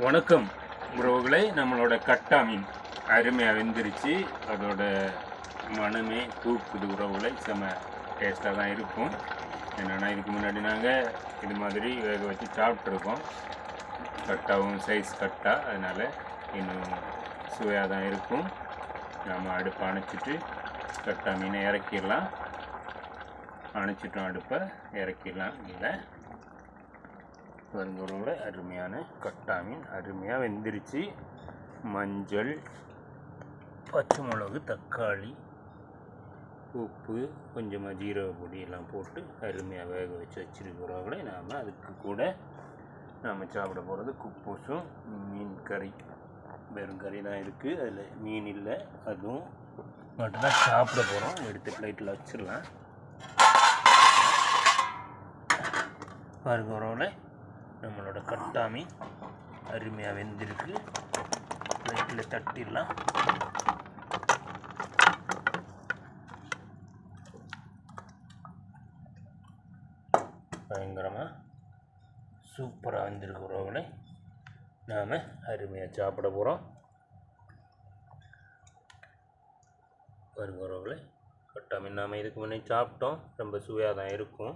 வணக்கம் உறவுகளை நம்மளோட கட்டா மீன் அருமையாக வெந்துருச்சு அதோட மனமே தூக்குது உறவுகளை செம டேஸ்ட்டாக தான் இருக்கும். என்னென்னா இதுக்கு முன்னாடி நாங்கள் இது மாதிரி வேக வச்சு சாப்பிட்ருக்கோம் கட்டாவும் சைஸ் கட்டா அதனால் இன்னும் சுவையாக தான் இருக்கும். நாம் அடுப்பை அணைச்சிட்டு கட்டா மீனை இறக்கிடலாம். அணைச்சிட்டோம் அடுப்பை இறக்கிடலாம். இல்லை வருங்கிறோட அருமையான கட்டா மீன் அருமையாக வெந்துருச்சு. மஞ்சள் பச்சை மிளகு தக்காளி உப்பு கொஞ்சமாக ஜீரக பொடி எல்லாம் போட்டு அருமையாக வேக வச்சு வச்சுருக்கிறவங்களே நாம் அதுக்கு கூட நாம் சாப்பிட போகிறது குப்பூசும் மீன் கறி வெறும் கறி தான் இருக்குது அதில் மீன் இல்லை அதுவும் மட்டும்தான் சாப்பிட போகிறோம் எடுத்து பிளேட்டில் வச்சிடலாம். பாருங்க உறவுல நம்மளோட கட்டாமி அருமையாக வெந்திருக்கு. லைட்டில் தட்டிடலாம். பயங்கரமாக சூப்பராக வந்திருக்கு உறவுகளை. நாம் அருமையாக சாப்பிட போகிறோம் பாருங்க உறவுகளை. கட்டாமல் நாம் இதுக்கு முன்னே சாப்பிட்டோம். ரொம்ப சுவையாக தான் இருக்கும்.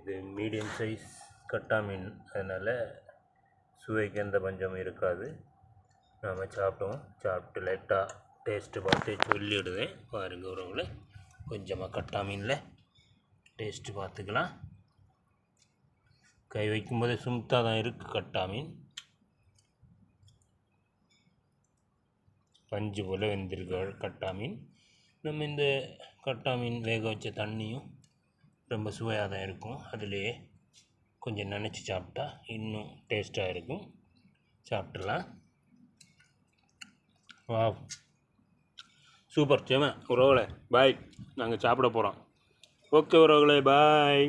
இது மீடியம் சைஸ் கட்டா மீன் அதனால் சுவைக்கு எந்த பஞ்சமும் இருக்காது. நாம் சாப்பிடுவோம். சாப்பிட்டு லைட்டாக டேஸ்ட்டு பார்த்து சொல்லிவிடுவேன் பாருங்க உறவுகளை கொஞ்சமாக கட்டா மீனில் டேஸ்ட்டு பார்த்துக்கலாம். கை வைக்கும்போதே சும்த்தாக தான் இருக்குது கட்டா மீன் பஞ்சு போல் வெந்திருக்கு கட்டா மீன் நம்ம இந்த கட்டா மீன் வேக வச்ச தண்ணியும் ரொம்ப சுவையாக தான் இருக்கும். அதிலேயே கொஞ்சம் நினச்சி சாப்பிட்டா இன்னும் டேஸ்ட்டாக இருக்கும். சாப்பிட்றலாம் வா சூப்பர் சேம உறவுகளே பாய் நாங்கள் சாப்பிட போகிறோம் ஓகே உறவுகளே பாய்